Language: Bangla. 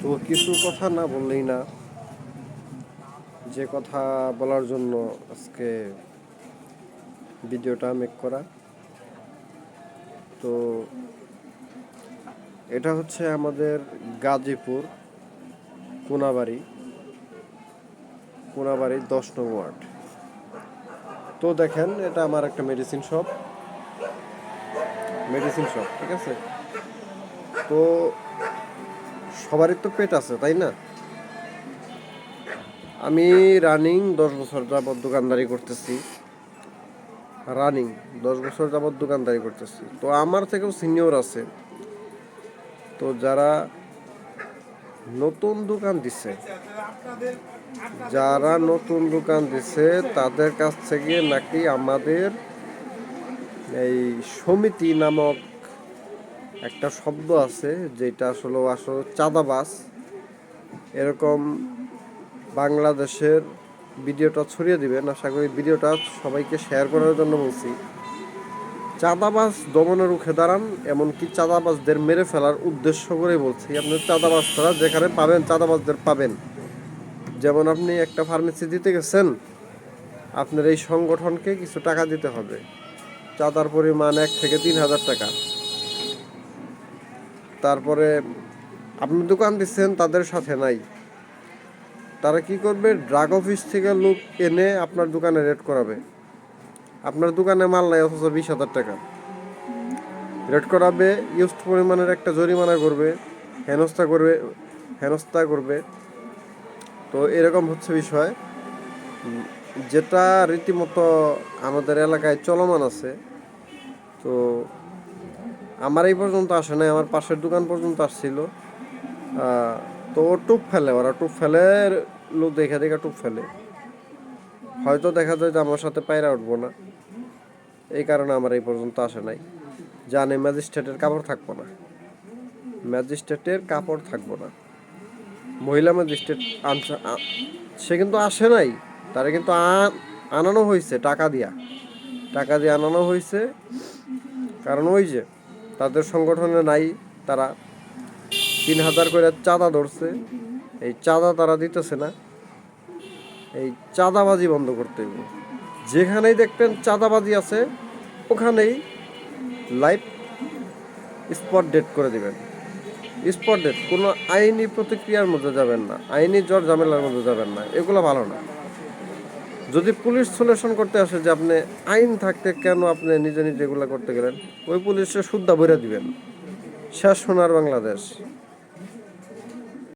তো কিছু কথা না বললেই না। যে কথা বলার জন্য আজকে ভিডিওটা মেক করা। তো এটা হচ্ছে আমাদের গাজীপুর কোনাবাড়ি। কোনাবাড়ি দশ নং ওয়ার্ড। তো দেখেন, এটা আমার একটা মেডিসিন শপ মেডিসিন শপ ঠিক আছে? তো সবারই তো পেট আছে, তাই না? আমি রানিং দশ বছর যাবৎ দোকানদারি করতেছি। রানিং দশ বছর যাবৎ দোকানদারি করতেছি। তো আমার থেকেও সিনিয়র আছে। তো যারা নতুন দোকান দিছে, যারা নতুন দোকান দিছে, তাদের কাছ থেকে নাকি আমাদের এই সমিতি নামক একটা শব্দ আছে যেটা আসলে আসলে চাঁদাবাস এরকম বাংলাদেশের ভিডিওটা ছড়িয়ে দিবেন। আশা করি ভিডিওটা সবাইকে শেয়ার করার জন্য বলছি। চাঁদাবাজ দমনের রুখে দাঁড়ান, এমনকি চাঁদাবাজদের মেরে ফেলার উদ্দেশ্য করে বলছি। আপনি চাঁদাবাজ ছাড়া যেখানে পাবেন, চাঁদাবাজদের পাবেন। যেমন আপনি একটা ফার্মেসি দিতে গেছেন, আপনার এই সংগঠনকে কিছু টাকা দিতে হবে। চাঁদার পরিমাণ এক থেকে তিন হাজার টাকা। তারপরে আপনি দোকান দিচ্ছেন, তাদের সাথে নাই। তারা কি করবে? ড্রাগ অফিস থেকে লোক এনে আপনার দোকানে রেড করাবে। আপনার দোকানে মাল নাই, অথচ বিশ হাজার টাকা। রেড করাবে ইউজড পরিমাণের একটা জরিমানা করবে, হেনস্থা করবে হেনস্থা করবে। তো এরকম হচ্ছে বিষয়। যেটা রীতিমতো আমাদের এলাকায় চলমান আছে, তো আমার এই পর্যন্ত আসে নাই, আমার পাশের দোকান পর্যন্ত আসছিল। তো ও টুপ ফেলে, ওরা টুপ ফেলে, লোক দেখে দেখে টুপ ফেলে। হয়তো দেখা যায় যে আমার সাথে পায়রা উঠবো না। এই কারণে আমার এই পর্যন্ত আসে নাই। জানে ম্যাজিস্ট্রেটের কাপড় থাকব না। ম্যাজিস্ট্রেটের কাপড় থাকব না। মহিলা ম্যাজিস্ট্রেট আনছে সে কিন্তু আসে নাই। তারা কিন্তু আনানো হয়েছে টাকা দিয়া। টাকা দিয়ে আনানো হয়েছে কারণ ওই যে তাদের সংগঠনে নাই, তারা তিন হাজার করে চাঁদা ধরছে। এই চাঁদা তারা দিতেছে না। এই চাঁদাবাজি বন্ধ করতে হবে। যেখানেই দেখবেন চাঁদাবাজি আছে, ওখানেই লাইভ স্পট ডেট করে দিবেন। স্পট ডেট কোনো আইনি প্রতিক্রিয়ার মধ্যে যাবেন না। আইনি জ্বর ঝামেলার মধ্যে যাবেন না। এগুলো ভালো না। যদি পুলিশ সলিউশন করতে আসে যে আপনি আইন থাকতে কেন আপনি নিজে নিজে এগুলো করতে গেলেন, ওই পুলিশে শুদ্ধা বইরা দিবেন। শেষ সোনার বাংলাদেশ।